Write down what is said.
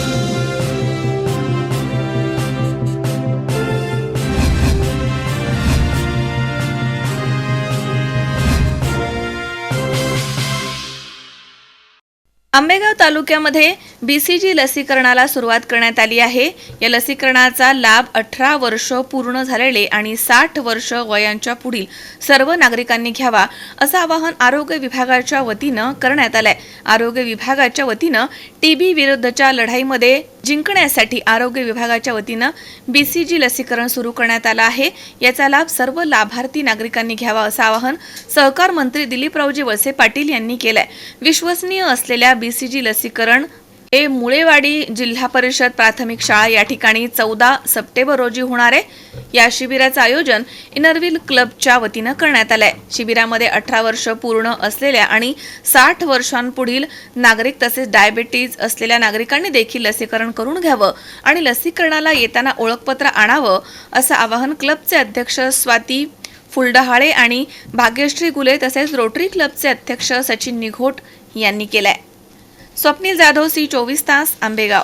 Thank you. Ambegaon तालुक्यामध्ये BCG लसीकरणाला सुरुवात करण्यात आली आहे. या लसीकरणाचा लाभ अठरा वर्ष पूर्ण झालेले आणि साठ वर्ष वयांच्या पुढील सर्व नागरिकांनी घ्यावा असं आवाहन आरोग्य विभागाच्या वतीनं करण्यात आलंय. आरोग्य विभागाच्या वतीनं टीबी विरुद्धच्या लढाईमध्ये जिंकण्यासाठी आरोग्य विभागाच्या वतीनं बी सी जी लसीकरण सुरू करण्यात आलं आहे. याचा लाभ सर्व लाभार्थी नागरिकांनी घ्यावा असं आवाहन सहकार मंत्री दिलीपरावजी वळसे पाटील यांनी केलंय. विश्वसनीय असलेल्या बी सी जी लसीकरण हे मुळेवाडी जिल्हा परिषद प्राथमिक शाळा या ठिकाणी चौदा सप्टेंबर रोजी होणार आहे. या शिबिराचं आयोजन इनरव्हिल क्लबच्या वतीनं करण्यात आलंय. शिबिरामध्ये अठरा वर्ष पूर्ण असलेल्या आणि साठ वर्षांपुढील नागरिक तसेच डायबेटीज असलेल्या नागरिकांनी देखील लसीकरण करून घ्यावं आणि लसीकरणाला येताना ओळखपत्र आणावं असं आवाहन क्लबचे अध्यक्ष स्वाती फुलडहाळे आणि भाग्यश्री गुले तसेच रोटरी क्लबचे अध्यक्ष सचिन निघोट यांनी केलंय. स्वप्नील जाधव सी चोवीस तास आंबेगाव.